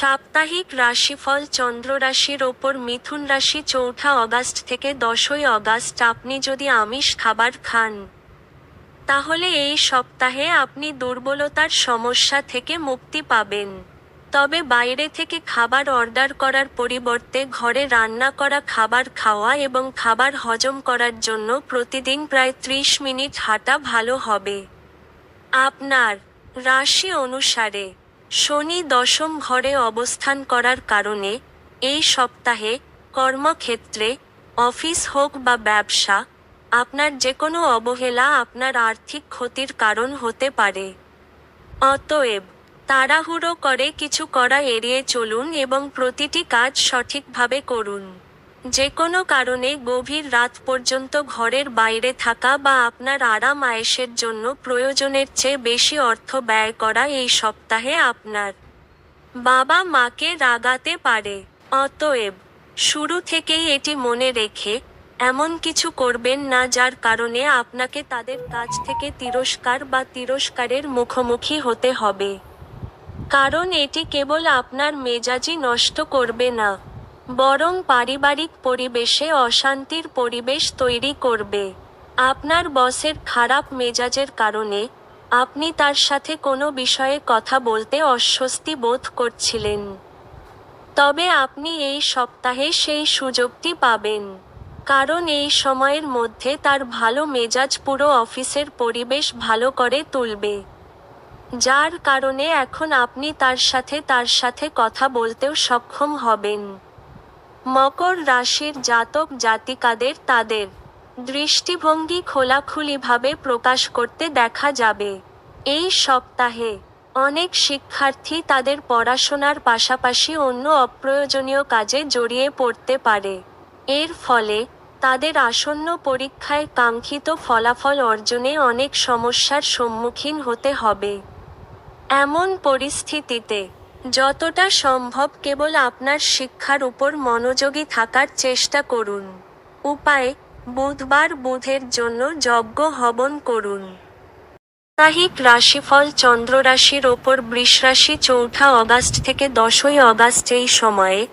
সাপ্তাহিক রাশিফল চন্দ্র রাশির ওপর মিথুন রাশি চৌঠা অগাস্ট থেকে দশই অগাস্ট। আপনি যদি আমিষ খাবার খান, তাহলে এই সপ্তাহে আপনি দুর্বলতার সমস্যা থেকে মুক্তি পাবেন। তবে বাইরে থেকে খাবার অর্ডার করার পরিবর্তে ঘরে রান্না করা খাবার খাওয়া এবং খাবার হজম করার জন্য প্রতিদিন প্রায় ত্রিশ মিনিট হাঁটা ভালো হবে। আপনার রাশি অনুসারে শনি দশম ঘরে অবস্থান করার কারণে এই সপ্তাহে কর্মক্ষেত্রে অফিস হোক বা ব্যবসা, আপনার যে কোনো অবহেলা আপনার আর্থিক ক্ষতির কারণ হতে পারে। অতএব, তাড়াহুড়ো করে কিছু করা এড়িয়ে চলুন এবং প্রতিটি কাজ সঠিকভাবে করুন। যে কোনো কারণে গভীর রাত পর্যন্ত ঘরের বাইরে থাকা বা আপনার আরাম আয়েসের জন্য প্রয়োজনের চেয়ে বেশি অর্থ ব্যয় করা এই সপ্তাহে আপনার বাবা মাকে রাগাতে পারে। অতএব, শুরু থেকেই এটি মনে রেখে এমন কিছু করবেন না যার কারণে আপনাকে তাদের কাছ থেকে তিরস্কার বা তিরস্কারের মুখোমুখি হতে হবে। কারণ এটি কেবল আপনার মেজাজি নষ্ট করবে না। বরং পারিবারিক পরিবেশে অশান্তির পরিবেশ তৈরি করবে। আপনার বসের খারাপ মেজাজের কারণে আপনি তার সাথে কোনো বিষয়ে কথা বলতে অস্বস্তি বোধ করছিলেন। তবে আপনি এই সপ্তাহে সেই সুযোগটি পাবেন। কারণ এই সময়ের মধ্যে তার ভালো মেজাজ পুরো অফিসের পরিবেশ ভালো করে তুলবে। যার কারণে এখন আপনি তার সাথে তার সাথে কথা বলতেও সক্ষম হবেন। মকর রাশির জাতক জাতিকাদের তাদের দৃষ্টিভঙ্গি খোলাখুলিভাবে প্রকাশ করতে দেখা যাবে। এই সপ্তাহে অনেক শিক্ষার্থী তাদের পড়াশোনার পাশাপাশি অন্য অপ্রয়োজনীয় কাজে জড়িয়ে পড়তে পারে। এর ফলে তাদের আসন্ন পরীক্ষায় কাঙ্ক্ষিত ফলাফল অর্জনে অনেক সমস্যার সম্মুখীন হতে হবে। এমন পরিস্থিতিতে যতটা সম্ভব কেবল আপনার শিক্ষার উপর মনোযোগী থাকার চেষ্টা করুন। উপায় বুধবার বুধের জন্য যজ্ঞ হবন করুন। সাপ্তাহিক রাশিফল চন্দ্র রাশির ওপর বৃষ রাশি চৌঠা অগাস্ট থেকে দশই অগাস্ট এই সময়ে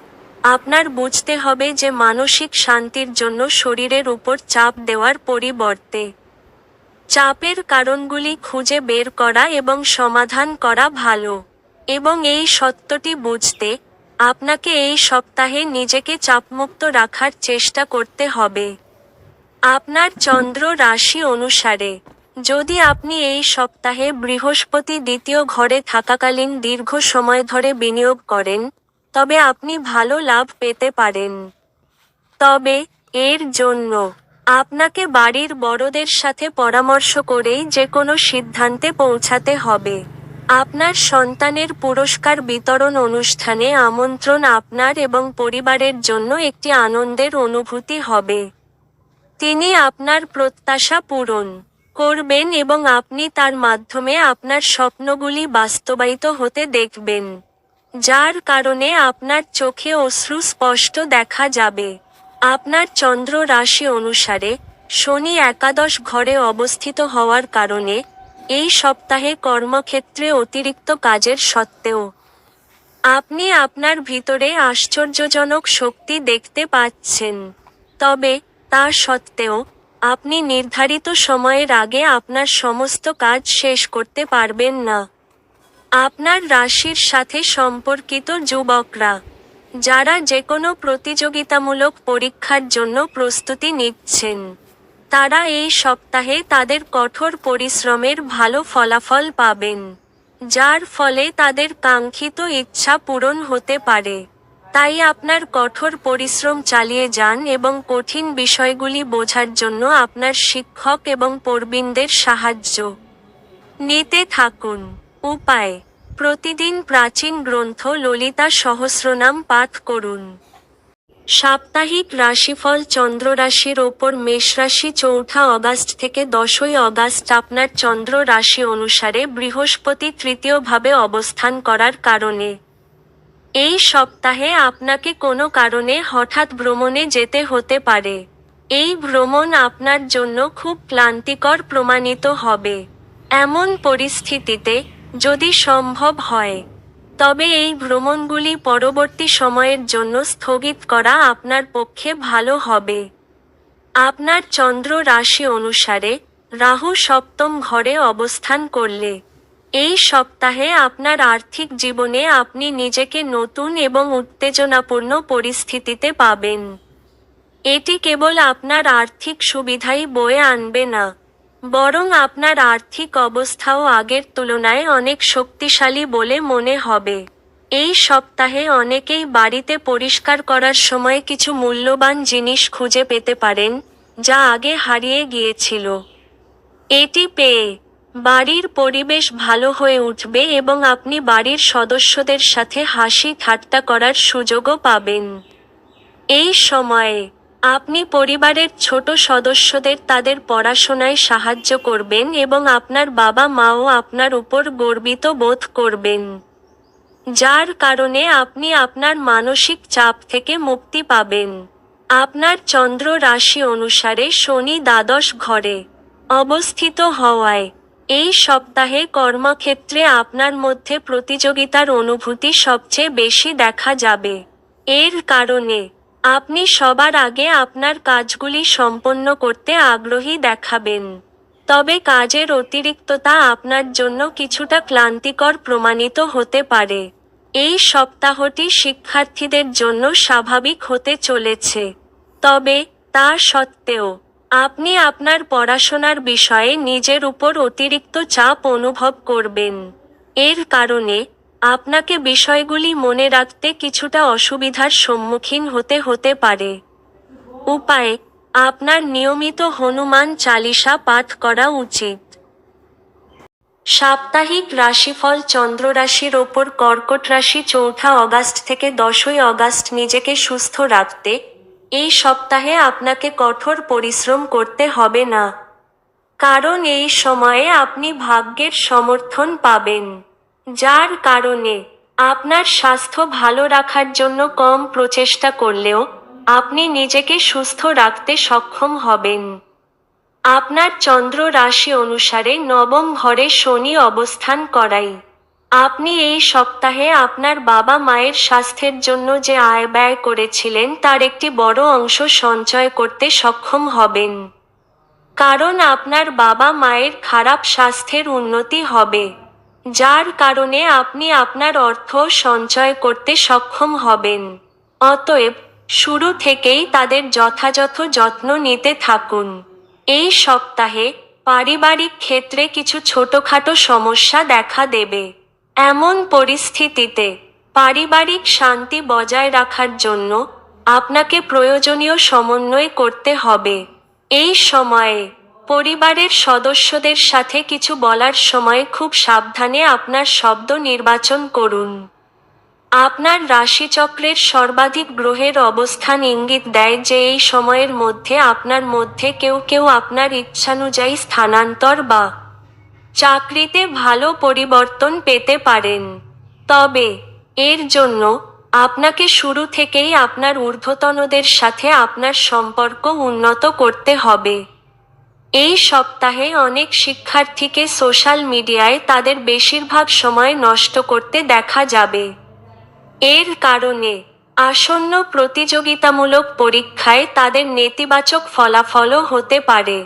আপনার বুঝতে হবে যে মানসিক শান্তির জন্য শরীরের উপর চাপ দেওয়ার পরিবর্তে চাপের কারণগুলি খুঁজে বের করা এবং সমাধান করা ভালো। এবং এই সত্যটি বুঝতে আপনাকে এই সপ্তাহে নিজেকে চাপমুক্ত রাখার চেষ্টা করতে হবে। আপনার চন্দ্র রাশি অনুসারে, যদি আপনি এই সপ্তাহে বৃহস্পতি দ্বিতীয় ঘরে থাকাকালীন দীর্ঘ সময় ধরে বিনিয়োগ করেন, তবে আপনি ভালো লাভ পেতে পারেন। তবে, এর জন্য আপনাকে বাড়ির বড়দের সাথে পরামর্শ করেই যে কোনো সিদ্ধান্তে পৌঁছাতে হবে। আপনার সন্তানের পুরস্কার বিতরণ অনুষ্ঠানে আমন্ত্রণ আপনার এবং পরিবারের জন্য একটি আনন্দের অনুভূতি হবে। তিনি আপনার প্রত্যাশা পূরণ করবেন এবং আপনি তার মাধ্যমে আপনার স্বপ্নগুলি বাস্তবায়িত হতে দেখবেন, যার কারণে আপনার চোখে অশ্রু স্পষ্ট দেখা যাবে। আপনার চন্দ্র রাশি অনুসারে শনি একাদশ ঘরে অবস্থিত হওয়ার কারণে এই সপ্তাহে কর্মক্ষেত্রে অতিরিক্ত কাজের সত্ত্বেও। আপনি আপনার ভিতরে আশ্চর্যজনক শক্তি দেখতে পাচ্ছেন। তবে তা সত্ত্বেও, আপনি নির্ধারিত সময়ের আগে আপনার সমস্ত কাজ শেষ করতে পারবেন না। আপনার রাশির সাথে সম্পর্কিত যুবকরা, যারা যে কোনো প্রতিযোগিতামূলক পরীক্ষার জন্য প্রস্তুতি নিচ্ছেন। তারা এই সপ্তাহে তাদের কঠোর পরিশ্রমের ভালো ফলাফল পাবেন, যার ফলে তাদের কাঙ্ক্ষিত ইচ্ছা পূরণ হতে পারে। তাই আপনার কঠোর পরিশ্রম চালিয়ে যান এবং কঠিন বিষয়গুলি বোঝার জন্য আপনার শিক্ষক এবং প্রবীণদের সাহায্য। নিতে থাকুন। উপায়, প্রতিদিন প্রাচীন গ্রন্থ ললিতা সহস্রনাম পাঠ করুন। সাপ্তাহিক রাশিফল চন্দ্র রাশির ওপর মেষ রাশি চৌঠা অগাস্ট থেকে দশই অগাস্ট আপনার চন্দ্র রাশি অনুসারে বৃহস্পতি তৃতীয়ভাবে অবস্থান করার কারণে। এই সপ্তাহে আপনাকে কোনো কারণে হঠাৎ ভ্রমণে যেতে হতে পারে। এই ভ্রমণ আপনার জন্য খুব ক্লান্তিকর প্রমাণিত হবে। এমন পরিস্থিতিতে যদি সম্ভব হয় তবে এই ভ্রমণগুলি পরবর্তী সময়ের জন্য স্থগিত করা আপনার পক্ষে ভালো হবে। আপনার চন্দ্র রাশি অনুসারে রাহু সপ্তম ঘরে অবস্থান করলে, এই সপ্তাহে আপনার আর্থিক জীবনে আপনি নিজেকে নতুন এবং উত্তেজনাপূর্ণ পরিস্থিতিতে পাবেন। এটি কেবল আপনার আর্থিক সুবিধাই বয়ে আনবে না। বরং আপনার আর্থিক অবস্থাও আগের তুলনায় অনেক শক্তিশালী বলে মনে হবে। এই সপ্তাহে অনেকেই বাড়িতে পরিষ্কার করার সময় কিছু মূল্যবান জিনিস খুঁজে পেতে পারেন, যা আগে হারিয়ে গিয়েছিল। এটি পেয়ে বাড়ির পরিবেশ ভালো হয়ে উঠবে এবং আপনি বাড়ির সদস্যদের সাথে হাসি ঠাট্টা করার সুযোগও পাবেন। এই সময়ে আপনি পরিবারের ছোট সদস্যদের তাদের পড়াশোনায় সাহায্য করবেন এবং আপনার বাবা মাও আপনার উপর গর্বিত বোধ করবেন। যার কারণে আপনি আপনার মানসিক চাপ থেকে মুক্তি পাবেন। আপনার চন্দ্র রাশি অনুসারে শনি দ্বাদশ ঘরে অবস্থিত হওয়ায় এই সপ্তাহে কর্মক্ষেত্রে আপনার মধ্যে প্রতিযোগিতার অনুভূতি সবচেয়ে বেশি দেখা যাবে। এর কারণে আপনি সবার আগে আপনার কাজগুলি সম্পন্ন করতে আগ্রহী দেখাবেন। তবে কাজের অতিরিক্ততা আপনার জন্য কিছুটা ক্লান্তিকর প্রমাণিত হতে পারে। এই সপ্তাহটি শিক্ষার্থীদের জন্য স্বাভাবিক হতে চলেছে। তবে, তা সত্ত্বেও, আপনি আপনার পড়াশোনার বিষয়ে নিজের উপর অতিরিক্ত চাপ অনুভব করবেন। এর কারণে আপনাকে বিষয়গুলি মনে রাখতে কিছুটা অসুবিধার সম্মুখীন হতে হতে পারে। উপায়, আপনার নিয়মিত হনুমান চালিসা পাঠ করা উচিত। সাপ্তাহিক রাশিফল চন্দ্র রাশির ওপর কর্কট রাশি চৌঠা অগাস্ট থেকে দশই অগাস্ট নিজেকে সুস্থ রাখতে, এই সপ্তাহে আপনাকে কঠোর পরিশ্রম করতে হবে না। কারণ এই সময়ে আপনি ভাগ্যের সমর্থন পাবেন। যার কারণে আপনার স্বাস্থ্য ভালো রাখার জন্য কম প্রচেষ্টা করলেও আপনি নিজেকে সুস্থ রাখতে সক্ষম হবেন। আপনার চন্দ্র রাশি অনুসারে নবম ঘরে শনি অবস্থান করাই আপনি এই সপ্তাহে আপনার বাবা মায়ের স্বাস্থ্যের জন্য যে আয় ব্যয় করেছিলেন তার একটি বড় অংশ সঞ্চয় করতে সক্ষম হবেন। কারণ আপনার বাবা মায়ের খারাপ স্বাস্থ্যের উন্নতি হবে। যার কারণে আপনি আপনার অর্থ সঞ্চয় করতে সক্ষম হবেন। অতএব, শুরু থেকেই তাদের যথাযথ যত্ন নিতে থাকুন। এই সপ্তাহে পারিবারিক ক্ষেত্রে কিছু ছোটখাটো সমস্যা দেখা দেবে। এমন পরিস্থিতিতে পারিবারিক শান্তি বজায় রাখার জন্য আপনাকে প্রয়োজনীয় সমন্বয় করতে হবে। এই সময়ে পরিবারের সদস্যদের সাথে কিছু বলার সময় খুব সাবধানে আপনার শব্দ নির্বাচন করুন। আপনার রাশিচক্রের সর্বাধিক গ্রহের অবস্থান ইঙ্গিত দেয় যে এই সময়ের মধ্যে আপনার মধ্যে কেউ কেউ আপনার ইচ্ছানুযায়ী স্থানান্তর বা চাকরিতে ভালো পরিবর্তন পেতে পারেন। তবে এর জন্য আপনাকে শুরু থেকেই আপনার ঊর্ধ্বতনদের সাথে আপনার সম্পর্ক উন্নত করতে হবে। এই সপ্তাহে অনেক শিক্ষার্থীকে সোশ্যাল মিডিয়ায় তাদের বেশিরভাগ সময় নষ্ট করতে দেখা যাবে। এর কারণে আসন্ন প্রতিযোগিতামূলক পরীক্ষায় তাদের নেতিবাচক ফলাফলও হতে পারে।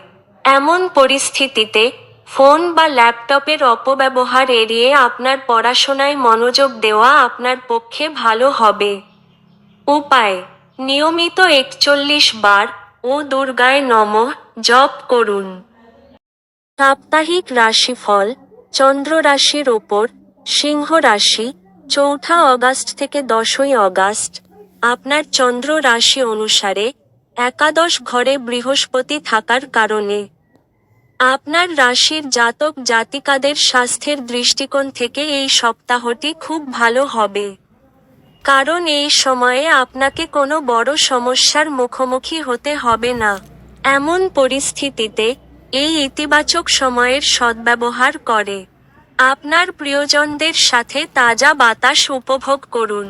এমন পরিস্থিতিতে ফোন বা ল্যাপটপের অপব্যবহার এড়িয়ে আপনার পড়াশোনায় মনোযোগ দেওয়া আপনার পক্ষে ভালো হবে। উপায়, নিয়মিত একচল্লিশ বার ও দুর্গায় নমঃ জপ করুন। সাপ্তাহিক রাশিফল চন্দ্র রাশির ওপর, সিংহ রাশি, চৌঠা অগাস্ট থেকে দশই অগাস্ট। আপনার চন্দ্র রাশি অনুসারে একাদশ ঘরে বৃহস্পতি থাকার কারণে। আপনার রাশির জাতক জাতিকাদের স্বাস্থ্যের দৃষ্টিকোণ থেকে এই সপ্তাহটি খুব ভালো হবে। কারণ এই সময়ে আপনাকে কোনো বড় সমস্যার মুখোমুখি হতে হবে না। এমন পরিস্থিতিতে এই ইতিবাচক সময়ের সদ্ব্যবহার করে। আপনার প্রিয়জনদের সাথে তাজা বাতাস উপভোগ করুন।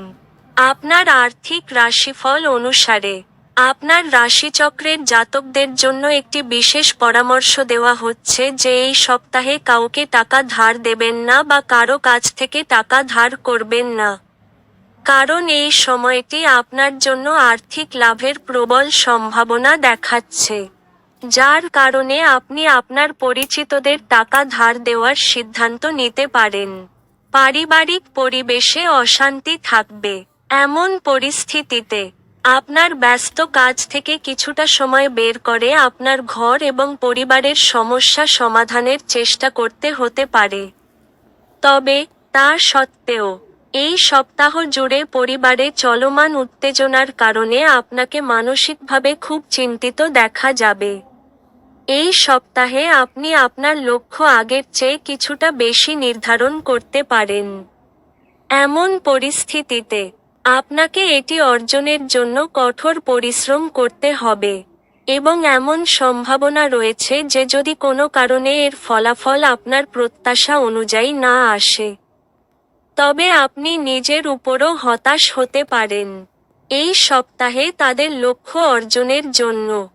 আপনার আর্থিক রাশিফল অনুসারে আপনার রাশিচক্রের জাতকদের জন্য একটি বিশেষ পরামর্শ দেওয়া হচ্ছে যে এই সপ্তাহে কাউকে টাকা ধার দেবেন না বা কারও কাছ থেকে টাকা ধার করবেন না। কারণ এই সময়টি আপনার জন্য আর্থিক লাভের প্রবল সম্ভাবনা দেখাচ্ছে, যার কারণে আপনি আপনার পরিচিতদের টাকা ধার দেওয়ার সিদ্ধান্ত নিতে পারেন। পারিবারিক পরিবেশে অশান্তি থাকবে। এমন পরিস্থিতিতে আপনার ব্যস্ত কাজ থেকে কিছুটা সময় বের করে আপনার ঘর এবং পরিবারের সমস্যা সমাধানের চেষ্টা করতে হতে পারে। তবে তা সত্ত্বেও এই সপ্তাহ জুড়ে পরিবারে চলমান উত্তেজনার কারণে আপনাকে মানসিকভাবে খুব চিন্তিত দেখা যাবে। এই সপ্তাহে আপনি আপনার লক্ষ্য আগের চেয়ে কিছুটা বেশি নির্ধারণ করতে পারেন। এমন পরিস্থিতিতে আপনাকে এটি অর্জনের জন্য কঠোর পরিশ্রম করতে হবে এবং এমন সম্ভাবনা রয়েছে যে যদি কোনো কারণে এর ফলাফল আপনার প্রত্যাশা অনুযায়ী না আসে তবে আপনি নিজের উপরও হতাশ হতে পারেন। এই সপ্তাহে তাদের লক্ষ্য অর্জনের জন্য।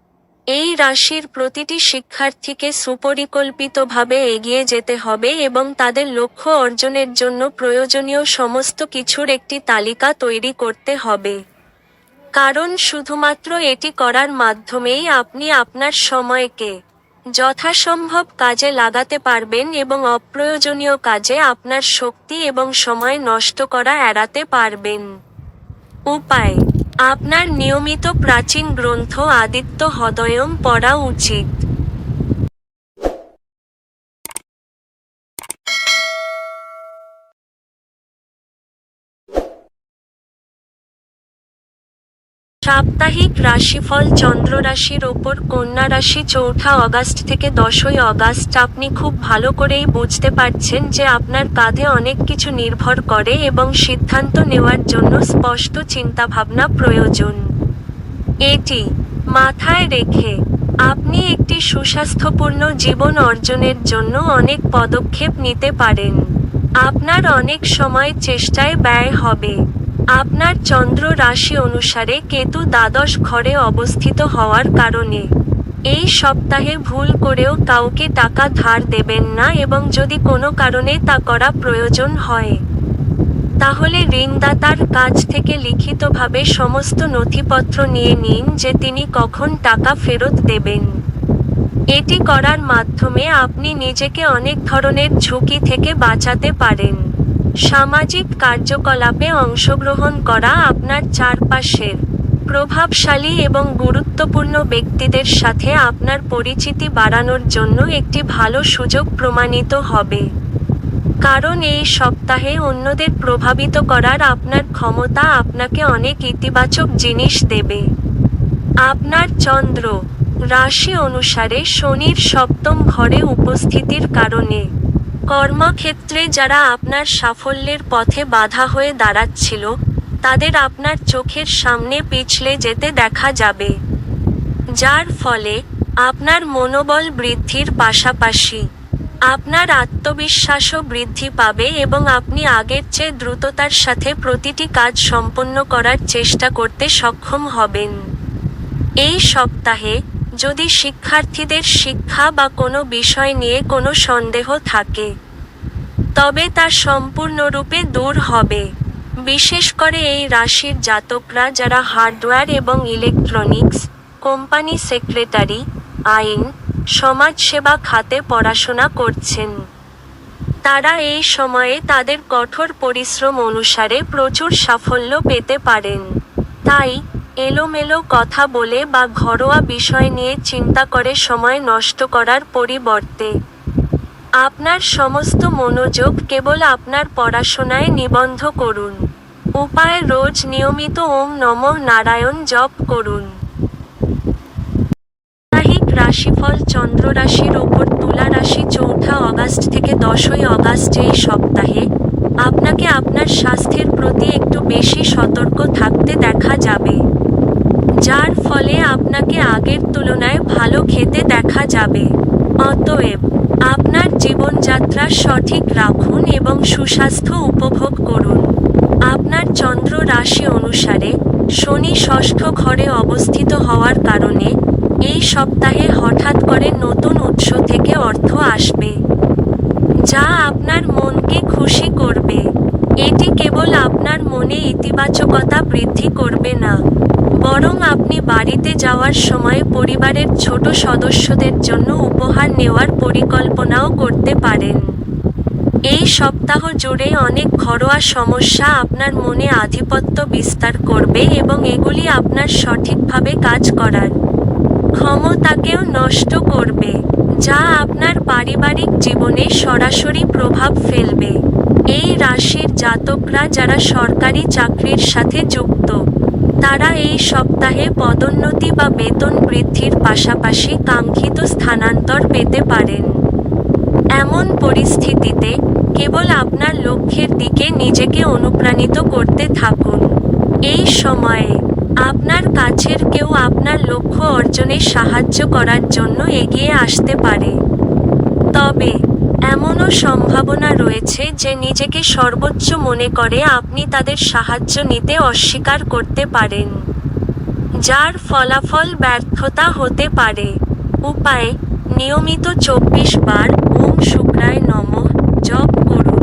এই রাশির প্রতিটি শিক্ষার্থীকে সুপরিকল্পিতভাবে এগিয়ে যেতে হবে এবং তাদের লক্ষ্য অর্জনের জন্য প্রয়োজনীয় সমস্ত কিছুর একটি তালিকা তৈরি করতে হবে। কারণ শুধুমাত্র এটি করার মাধ্যমেই আপনি আপনার সময়কে যথাসম্ভব কাজে লাগাতে পারবেন এবং অপ্রয়োজনীয় কাজে আপনার শক্তি এবং সময় নষ্ট করা এড়াতে পারবেন। উপায়, আপনার নিয়মিত প্রাচীন গ্রন্থ আদিত্য হদয়ম পড়া উচিত। সাপ্তাহিক রাশিফল চন্দ্র রাশির ওপর কন্যা রাশি চৌঠা অগাস্ট থেকে দশই অগাস্ট। আপনি খুব ভালো করেই বুঝতে পারছেন যে আপনার কাঁধে অনেক কিছু নির্ভর করে এবং সিদ্ধান্ত নেওয়ার জন্য স্পষ্ট চিন্তাভাবনা প্রয়োজন। এটি মাথায় রেখে আপনি একটি সুস্বাস্থ্যপূর্ণ জীবন অর্জনের জন্য অনেক পদক্ষেপ নিতে পারেন। আপনার অনেক সময় চেষ্টায় ব্যয় হবে। আপনার চন্দ্র রাশি অনুসারে কেতু দ্বাদশ ঘরে অবস্থিত হওয়ার কারণে। এই সপ্তাহে ভুল করেও কাউকে টাকা ধার দেবেন না এবং যদি কোনো কারণে তা করা প্রয়োজন হয়, তাহলে ঋণদাতার কাছ থেকে লিখিতভাবে সমস্ত নথিপত্র নিয়ে নিন যে তিনি কখন টাকা ফেরত দেবেন। এটি করার মাধ্যমে আপনি নিজেকে অনেক ধরনের ঝুঁকি থেকে বাঁচাতে পারেন। সামাজিক কার্যকলাপে অংশগ্রহণ করা আপনার চারপাশের প্রভাবশালী এবং গুরুত্বপূর্ণ ব্যক্তিদের সাথে আপনার পরিচিতি বাড়ানোর জন্য একটি ভালো সুযোগ প্রমাণিত হবে। কারণ এই সপ্তাহে অন্যদের প্রভাবিত করার আপনার ক্ষমতা আপনাকে অনেক ইতিবাচক জিনিস দেবে। আপনার চন্দ্র রাশি অনুসারে শনির সপ্তম ঘরে উপস্থিতির কারণে কর্মক্ষেত্রে যারা আপনার সাফল্যের পথে বাধা হয়ে দাঁড়াচ্ছিল, তাদের আপনার চোখের সামনে পিছলে যেতে দেখা যাবে। যার ফলে আপনার মনোবল বৃদ্ধির পাশাপাশি আপনার আত্মবিশ্বাসও বৃদ্ধি পাবে এবং আপনি আগের চেয়ে দ্রুততার সাথে প্রতিটি কাজ সম্পন্ন করার চেষ্টা করতে সক্ষম হবেন। এই সপ্তাহে যদি শিক্ষার্থীদের শিক্ষা বা কোনো বিষয় নিয়ে কোনো সন্দেহ থাকে, তবে তা সম্পূর্ণরূপে দূর হবে। বিশেষ করে এই রাশির জাতকরা যারা হার্ডওয়্যার এবং ইলেকট্রনিক্স কোম্পানি সেক্রেটারি, আইন, সমাজসেবা খাতে পড়াশোনা করছেন। তারা এই সময়ে তাদের কঠোর পরিশ্রম অনুসারে প্রচুর সাফল্য পেতে পারেন। তাই এলোমেলো কথা বলে বা ঘরোয়া বিষয় নিয়ে চিন্তা করে সময় নষ্ট করার পরিবর্তে। আপনার সমস্ত মনোযোগ কেবল আপনার পড়াশোনায় নিবন্ধ করুন। উপায় রোজ নিয়মিত ওম নমঃ নারায়ণ জপ করুন। রাশিফল চন্দ্র রাশির ওপর তুলা রাশি চৌঠা অগাস্ট থেকে দশই অগাস্ট এই সপ্তাহে আপনাকে আপনার স্বাস্থ্যের প্রতি একটু বেশি সতর্ক থাকতে দেখা যাবে। যার ফলে আপনাকে আগের তুলনায় ভালো খেতে দেখা যাবে। অতএব, আপনার জীবনযাত্রা সঠিক রাখুন এবং সুস্বাস্থ্য উপভোগ করুন। আপনার চন্দ্র রাশি অনুসারে শনি ষষ্ঠ ঘরে অবস্থিত হওয়ার কারণে এই সপ্তাহে হঠাৎ করে নতুন উৎস থেকে অর্থ আসবে, যা আপনার মনকে খুশি করবে। এটি কেবল আপনার মনে ইতিবাচকতা বৃদ্ধি করবে না। বরং আপনি বাড়িতে যাওয়ার সময় পরিবারের ছোট সদস্যদের জন্য উপহার নেওয়ার পরিকল্পনাও করতে পারেন। এই সপ্তাহ জুড়ে অনেক ঘরোয়া সমস্যা আপনার মনে আধিপত্য বিস্তার করবে এবং এগুলি আপনার সঠিকভাবে কাজ করার ক্ষমতাকেও নষ্ট করবে, যা আপনার পারিবারিক জীবনে সরাসরি প্রভাব ফেলবে। এই রাশির জাতকরা যারা সরকারি চাকরির সাথে যুক্ত তারা এই সপ্তাহে পদোন্নতি বা বেতন বৃদ্ধির পাশাপাশি কাঙ্ক্ষিত স্থানান্তর পেতে পারেন। এমন পরিস্থিতিতে কেবল আপনার লক্ষ্যের দিকে নিজেকে অনুপ্রাণিত করতে থাকুন। এই সময়ে আপনার কাছের কেউ আপনার লক্ষ্য অর্জনে সাহায্য করার জন্য এগিয়ে আসতে পারে। তবে এমনও সম্ভাবনা রয়েছে যে নিজেকে সর্বোচ্চ মনে করে আপনি তাদের সাহায্য নিতে অস্বীকার করতে পারেন, যার ফলাফল ব্যর্থতা হতে পারে। উপায়, নিয়মিত চব্বিশ বার ওম শুক্রায় নমঃ জপ করুন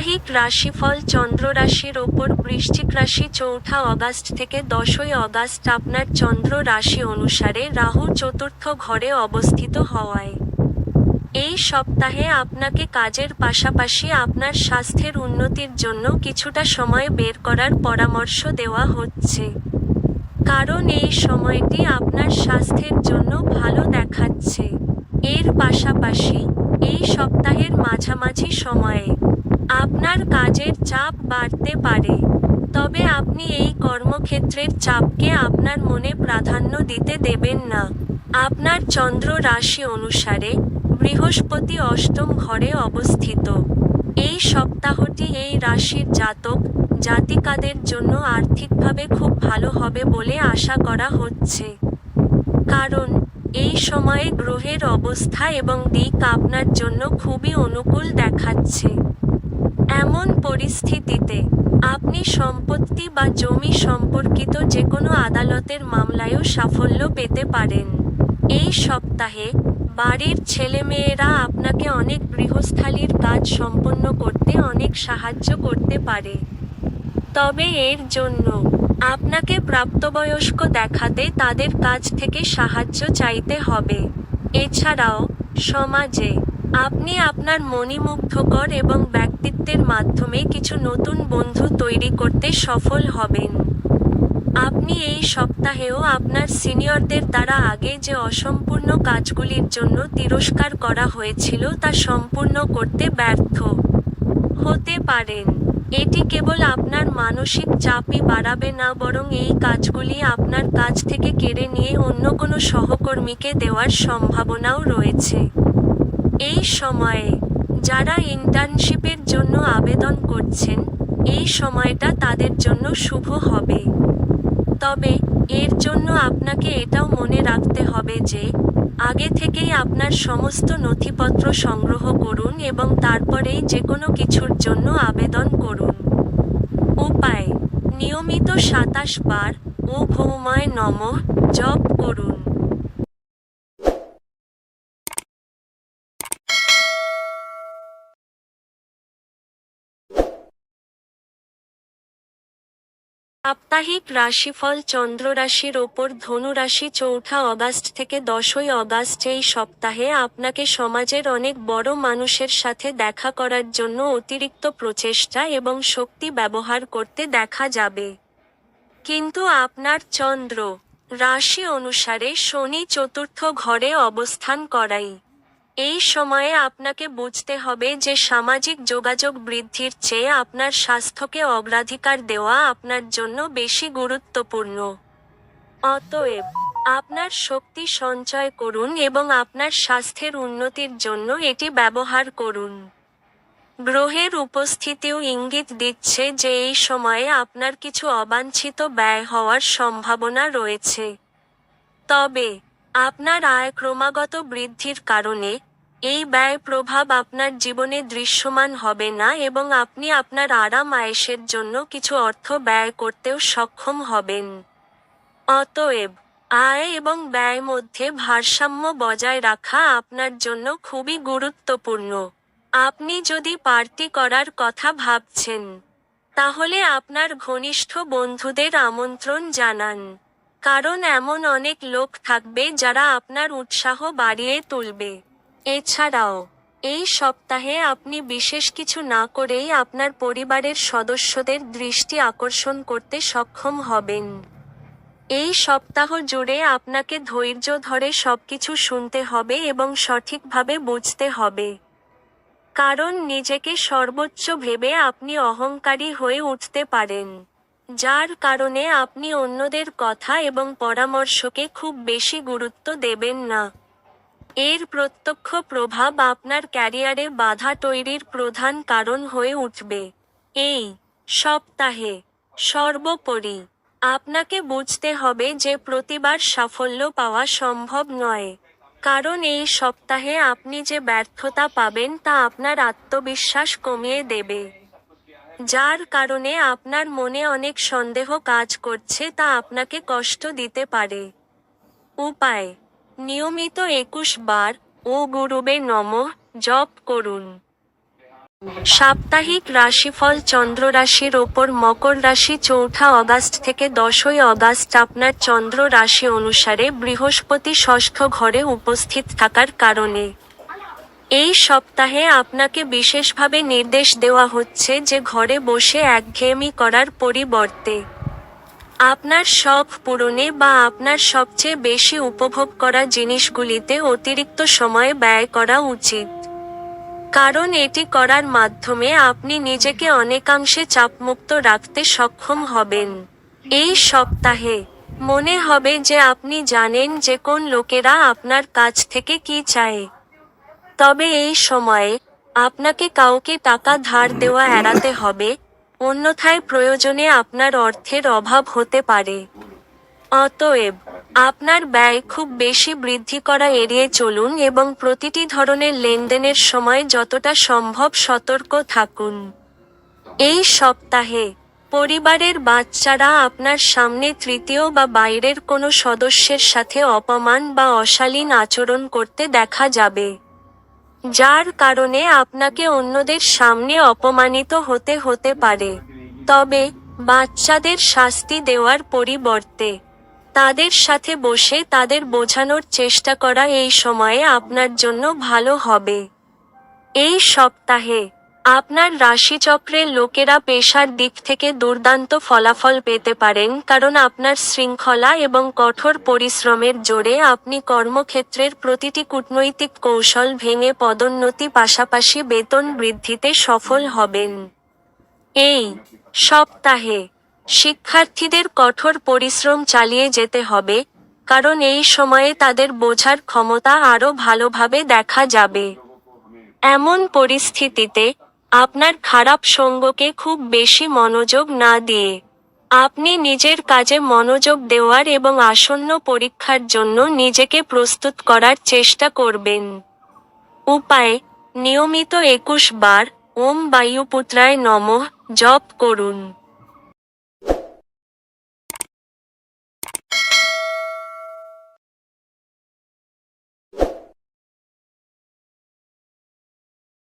সাপ্তাহিক রাশিফল চন্দ্র রাশির ওপর বৃশ্চিক রাশি চৌঠা অগাস্ট থেকে দশই অগাস্ট আপনার চন্দ্র রাশি অনুসারে রাহু চতুর্থ ঘরে অবস্থিত হওয়ায়। এই সপ্তাহে আপনাকে কাজের পাশাপাশি আপনার স্বাস্থ্যের উন্নতির জন্য কিছুটা সময় বের করার পরামর্শ দেওয়া হচ্ছে। কারণ এই সময়টি আপনার স্বাস্থ্যের জন্য ভালো দেখাচ্ছে। এর পাশাপাশি এই সপ্তাহের মাঝামাঝি সময়ে আপনার কাজের চাপ বাড়তে পারে। তবে আপনি এই কর্মক্ষেত্রের চাপকে আপনার মনে প্রাধান্য দিতে দেবেন না। আপনার চন্দ্র রাশি অনুসারে বৃহস্পতি অষ্টম ঘরে অবস্থিত। এই সপ্তাহটি এই রাশির জাতক জাতিকাদের জন্য আর্থিকভাবে খুব ভালো হবে বলে আশা করা হচ্ছে। কারণ, এই সময়ে গ্রহের অবস্থা এবং দিক আপনার জন্য খুবই অনুকূল দেখাচ্ছে। পরিস্থিতিতে, আপনি সম্পত্তি বা জমি সম্পর্কিত যে কোনো আদালতের মামলায়ও সাফল্য পেতে পারেন। এই সপ্তাহে বাড়ির ছেলেমেয়েরা আপনাকে অনেক গৃহস্থালির কাজ সম্পন্ন করতে অনেক সাহায্য করতে পারে। তবে এর জন্য আপনাকে প্রাপ্তবয়স্ক দেখাতে তাদের কাছ থেকে সাহায্য চাইতে হবে। এছাড়াও সমাজে আপনি আপনার মণিমুগ্ধকর এবং ব্যক্তিত্বের মাধ্যমে কিছু নতুন বন্ধু তৈরি করতে সফল হবেন। আপনি এই সপ্তাহেও আপনার সিনিয়রদের দ্বারা আগে যে অসম্পূর্ণ কাজগুলির জন্য তিরস্কার করা হয়েছিল তা সম্পূর্ণ করতে ব্যর্থ হতে পারেন। এটি কেবল আপনার মানসিক চাপই বাড়াবে না, বরং এই কাজগুলি আপনার কাছ থেকে কেড়ে নিয়ে অন্য কোনো সহকর্মীকে দেওয়ার সম্ভাবনাও রয়েছে। এই সময়ে যারা ইন্টার্নশিপের জন্য আবেদন করছেন, এই সময়টা তাদের জন্য শুভ হবে। তবে এর জন্য আপনাকে এটাও মনে রাখতে হবে যে, আগে থেকেই আপনার সমস্ত নথিপত্র সংগ্রহ করুন এবং তারপরেই যে কোনো কিছুর জন্য আবেদন করুন। উপায়, নিয়মিত সাতাশ বার ও ভৌময় নমঃ জপ করুন। সাপ্তাহিক রাশিফল চন্দ্র রাশির ওপর ধনু রাশি চৌঠা অগাস্ট থেকে দশই অগাস্ট এই সপ্তাহে আপনাকে সমাজের অনেক বড় মানুষের সাথে দেখা করার জন্য অতিরিক্ত প্রচেষ্টা এবং শক্তি ব্যবহার করতে দেখা যাবে। কিন্তু আপনার চন্দ্র রাশি অনুসারে শনি চতুর্থ ঘরে অবস্থান করাই এই সময়ে আপনাকে বুঝতে হবে যে সামাজিক যোগাযোগ বৃদ্ধির চেয়ে আপনার স্বাস্থ্যকে অগ্রাধিকার দেওয়া আপনার জন্য বেশি গুরুত্বপূর্ণ। অতএব, আপনার শক্তি সঞ্চয় করুন এবং আপনার স্বাস্থ্যের উন্নতির জন্য এটি ব্যবহার করুন। গ্রহের উপস্থিতিও ইঙ্গিত দিচ্ছে যে এই সময়ে আপনার কিছু অবাঞ্ছিত ব্যয় হওয়ার সম্ভাবনা রয়েছে। তবে, আপনার আয় ক্রমাগত বৃদ্ধির কারণে এই ব্যয় প্রভাব আপনার জীবনে দৃশ্যমান হবে না এবং আপনি আপনার আরাম আয়েসের জন্য কিছু অর্থ ব্যয় করতেও সক্ষম হবেন। অতএব, আয় এবং ব্যয় মধ্যে ভারসাম্য বজায় রাখা আপনার জন্য খুবই গুরুত্বপূর্ণ। আপনি যদি পার্টি করার কথা ভাবছেন, তাহলে আপনার ঘনিষ্ঠ বন্ধুদের আমন্ত্রণ জানান। কারণ এমন অনেক লোক থাকবে যারা আপনার উৎসাহ বাড়িয়ে তুলবে। এছাড়াও, এই সপ্তাহে আপনি বিশেষ কিছু না করেই আপনার পরিবারের সদস্যদের দৃষ্টি আকর্ষণ করতে সক্ষম হবেন। এই সপ্তাহ জুড়ে আপনাকে ধৈর্য ধরে সবকিছু শুনতে হবে এবং সঠিকভাবে বুঝতে হবে। কারণ নিজেকে সর্বোচ্চ ভেবে আপনি অহংকারী হয়ে উঠতে পারেন, যার কারণে আপনি অন্যদের কথা এবং পরামর্শকে খুব বেশি গুরুত্ব দেবেন না। এর প্রত্যক্ষ প্রভাব আপনার ক্যারিয়ারে বাধা তৈরির প্রধান কারণ হয়ে উঠবে। এই সপ্তাহে সর্বোপরি আপনাকে বুঝতে হবে যে প্রতিবার সাফল্য পাওয়া সম্ভব নয়। কারণ এই সপ্তাহে আপনি যে ব্যর্থতা পাবেন তা আপনার আত্মবিশ্বাস কমিয়ে দেবে। যার কারণে আপনার মনে অনেক সন্দেহ কাজ করছে তা আপনাকে কষ্ট দিতে পারে। উপায় নিয়মিত একুশ বার ও গুরুবে নম জপ করুন। সাপ্তাহিক রাশিফল চন্দ্র রাশির ওপর মকর রাশি চৌঠা অগাস্ট থেকে দশই অগাস্ট আপনার চন্দ্র রাশি অনুসারে বৃহস্পতি ষষ্ঠ ঘরে উপস্থিত থাকার কারণে। এই সপ্তাহে আপনাকে বিশেষভাবে নির্দেশ দেওয়া হচ্ছে যে ঘরে বসে একঘেয়েমি করার পরিবর্তে আপনার শখ পূরণে বা আপনার সবচেয়ে বেশি উপভোগ করা জিনিসগুলিতে অতিরিক্ত সময় ব্যয় করা উচিত। কারণ এটি করার মাধ্যমে আপনি নিজেকে অনেকাংশে চাপমুক্ত রাখতে সক্ষম হবেন। এই সপ্তাহে মনে হবে যে আপনি জানেন যে কোন লোকেরা আপনার কাছ থেকে কি চায়। তবে এই সময়ে আপনাকে কাউকে টাকা ধার দেওয়া এড়াতে হবে অন্যথায় প্রয়োজনে আপনার অর্থের অভাব হতে পারে। অতএব, আপনার ব্যয় খুব বেশি বৃদ্ধি করা এড়িয়ে চলুন এবং প্রতিটি ধরনের লেনদেনের সময় যতটা সম্ভব সতর্ক থাকুন। এই সপ্তাহে, পরিবারের বাচ্চারা আপনার সামনে তৃতীয় বা বাইরের কোনো সদস্যের সাথে অপমান বা অশালীন আচরণ করতে দেখা যাবে। যার কারণে আপনাকে অন্যদের সামনে অপমানিত হতে হতে পারে। তবে বাচ্চাদের শাস্তি দেওয়ার পরিবর্তে তাদের সাথে বসে তাদের বোঝানোর চেষ্টা করা এই সময়ে আপনার জন্য ভালো হবে। এই সপ্তাহে আপনার রাশিচক্রের লোকেরা পেশার দিক থেকে দুর্দান্ত ফলাফল পেতে পারেন কারণ আপনার শৃঙ্খলা এবং কঠোর পরিশ্রমের জোরে আপনি কর্মক্ষেত্রের প্রতিটি কূটনৈতিক কৌশল ভেঙে পদোন্নতি পাশাপাশি বেতন বৃদ্ধিতে সফল হবেন। এই সপ্তাহে শিক্ষার্থীদের কঠোর পরিশ্রম চালিয়ে যেতে হবে, কারণ এই সময়ে তাদের বোঝার ক্ষমতা আরও ভালোভাবে দেখা যাবে। এমন পরিস্থিতিতে আপনার খারাপ সঙ্গকে খুব বেশি মনোযোগ না দিয়ে। আপনি নিজের কাজে মনোযোগ দেওয়ার এবং আসন্ন পরীক্ষার জন্য নিজেকে প্রস্তুত করার চেষ্টা করবেন। উপায়, নিয়মিত একুশ বার ওম বায়ুপুত্রায় নমঃ, জপ করুন।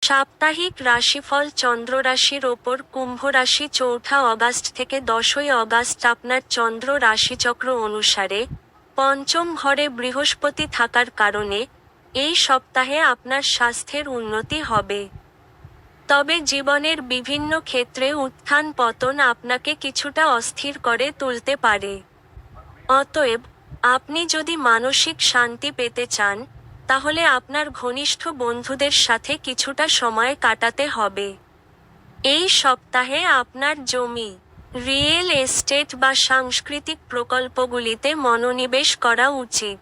সাপ্তাহিক রাশিফল চন্দ্র রাশির ওপর কুম্ভ রাশি চৌঠা অগাস্ট থেকে দশই অগাস্ট আপনার চন্দ্র রাশিচক্র অনুসারে পঞ্চম ঘরে বৃহস্পতি থাকার কারণে এই সপ্তাহে আপনার স্বাস্থ্যের উন্নতি হবে। তবে জীবনের বিভিন্ন ক্ষেত্রে উত্থান পতন আপনাকে কিছুটা অস্থির করে তুলতে পারে। অতএব, আপনি যদি মানসিক শান্তি পেতে চান তাহলে আপনার ঘনিষ্ঠ বন্ধুদের সাথে কিছুটা সময় কাটাতে হবে। এই সপ্তাহে আপনার জমি, রিয়েল এস্টেট বা সাংস্কৃতিক প্রকল্পগুলিতে মনোনিবেশ করা উচিত।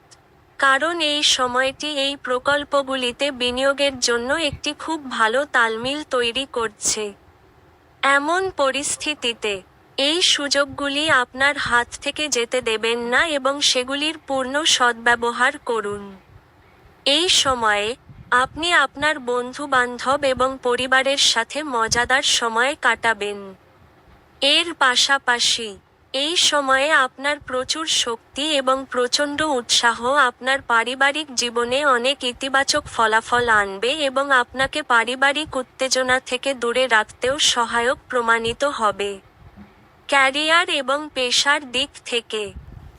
কারণ এই সময়টি এই প্রকল্পগুলিতে বিনিয়োগের জন্য একটি খুব ভালো তালমিল তৈরি করছে। এমন পরিস্থিতিতে এই সুযোগগুলি আপনার হাত থেকে যেতে দেবেন না এবং সেগুলির পূর্ণ সদ্ব্যবহার করুন। এই সময়ে আপনি আপনার বন্ধু বান্ধব এবং পরিবারের সাথে মজাদার সময় কাটাবেন। এর পাশাপাশি এই সময়ে আপনার প্রচুর শক্তি এবং প্রচণ্ড উৎসাহ আপনার পারিবারিক জীবনে অনেক ইতিবাচক ফলাফল আনবে এবং আপনাকে পারিবারিক উত্তেজনা থেকে দূরে রাখতেও সহায়ক প্রমাণিত হবে। ক্যারিয়ার এবং পেশার দিক থেকে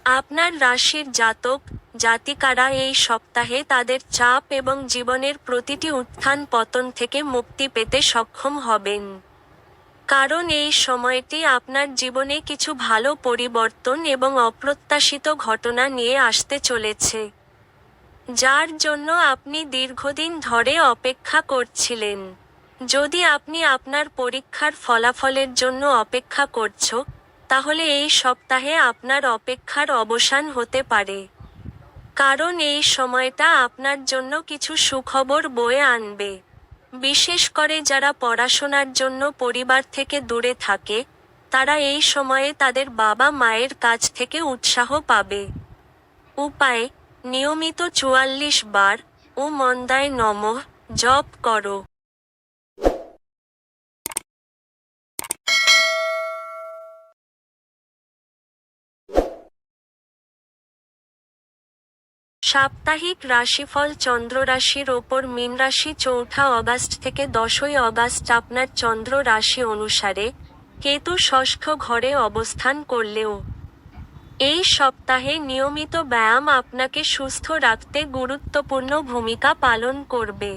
আপনার রাশির জাতক জাতিকারা এই সপ্তাহে তাদের চাপ এবং জীবনের প্রতিটি উত্থান পতন থেকে মুক্তি পেতে সক্ষম হবেন। কারণ এই সময়টি আপনার জীবনে কিছু ভালো পরিবর্তন এবং অপ্রত্যাশিত ঘটনা নিয়ে আসতে চলেছে, যার জন্য আপনি দীর্ঘদিন ধরে অপেক্ষা করছিলেন। যদি আপনি আপনার পরীক্ষার ফলাফলের জন্য অপেক্ষা করছ, তাহলে এই সপ্তাহে আপনার অপেক্ষার অবসান হতে পারে। কারণ এই সময়টা আপনার জন্য কিছু সুখবর বয়ে আনবে। বিশেষ করে যারা পড়াশোনার জন্য পরিবার থেকে দূরে থাকে, তারা এই সময়ে তাদের বাবা মায়ের কাছ থেকে উৎসাহ পাবে। উপায়, নিয়মিত চুয়াল্লিশ বার ও মন্দায় নমঃ জপ করো। সাপ্তাহিক রাশিফল চন্দ্র রাশির ওপর মীন রাশি চৌঠা অগাস্ট থেকে দশই অগাস্ট আপনার চন্দ্র রাশি অনুসারে কেতু ষষ্ঠ ঘরে অবস্থান করলেও এই সপ্তাহে নিয়মিত ব্যায়াম আপনাকে সুস্থ রাখতে গুরুত্বপূর্ণ ভূমিকা পালন করবে।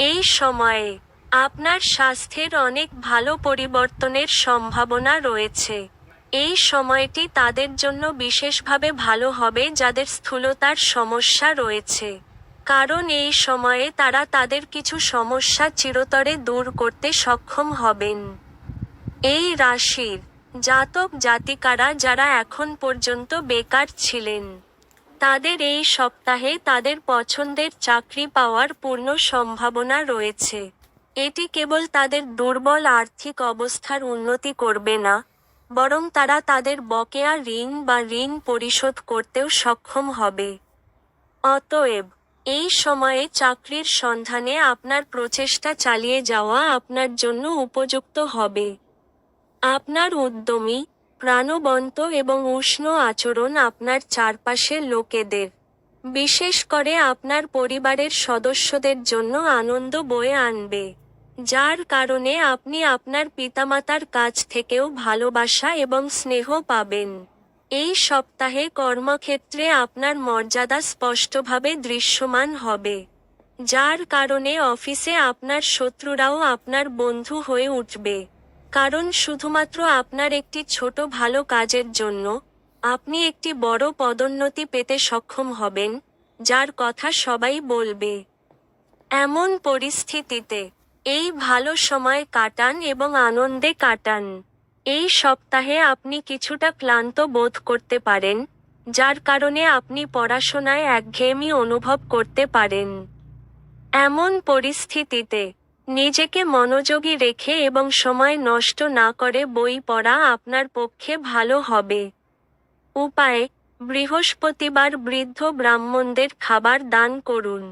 এই সময়ে আপনার স্বাস্থ্যের অনেক ভালো পরিবর্তনের সম্ভাবনা রয়েছে। এই সময়টি তাদের জন্য বিশেষভাবে ভালো হবে যাদের স্থূলতার সমস্যা রয়েছে। কারণ এই সময়ে তারা তাদের কিছু সমস্যা চিরতরে দূর করতে সক্ষম হবেন। এই রাশির জাতক জাতিকারা যারা এখন পর্যন্ত বেকার ছিলেন, তাদের এই সপ্তাহে তাদের পছন্দের চাকরি পাওয়ার পূর্ণ সম্ভাবনা রয়েছে। এটি কেবল তাদের দুর্বল আর্থিক অবস্থার উন্নতি করবে না বরং তারা তাদের বকেয়া ঋণ বা ঋণ পরিশোধ করতেও সক্ষম হবে। অতএব, এই সময়ে চাকরির সন্ধানে আপনার প্রচেষ্টা চালিয়ে যাওয়া আপনার জন্য উপযুক্ত হবে। আপনার উদ্যমী, প্রাণবন্ত এবং উষ্ণ আচরণ আপনার চারপাশের লোকেদের, বিশেষ করে আপনার পরিবারের সদস্যদের জন্য আনন্দ বয়ে আনবে। যার কারণে আপনি আপনার পিতামাতার কাছ থেকেও ভালোবাসা এবং স্নেহ পাবেন। এই সপ্তাহে কর্মক্ষেত্রে আপনার মর্যাদা স্পষ্টভাবে দৃশ্যমান হবে, যার কারণে অফিসে আপনার শত্রুরাও আপনার বন্ধু হয়ে উঠবে। কারণ শুধুমাত্র আপনার একটি ছোট ভালো কাজের জন্য আপনি একটি বড় পদোন্নতি পেতে সক্ষম হবেন, যার কথা সবাই বলবে। এমন পরিস্থিতিতে এই ভালো সময় কাটান এবং আনন্দে কাটান। এই সপ্তাহে আপনি কিছুটা ক্লান্ত বোধ করতে পারেন, যার কারণে আপনি পড়াশোনায় একঘেয়েমি অনুভব করতে পারেন। এমন পরিস্থিতিতে নিজেকে মনোযোগী রেখে এবং সময় নষ্ট না করে বই পড়া আপনার পক্ষে ভালো হবে। উপায় বৃহস্পতিবার বৃদ্ধ ব্রাহ্মণদের খাবার দান করুন।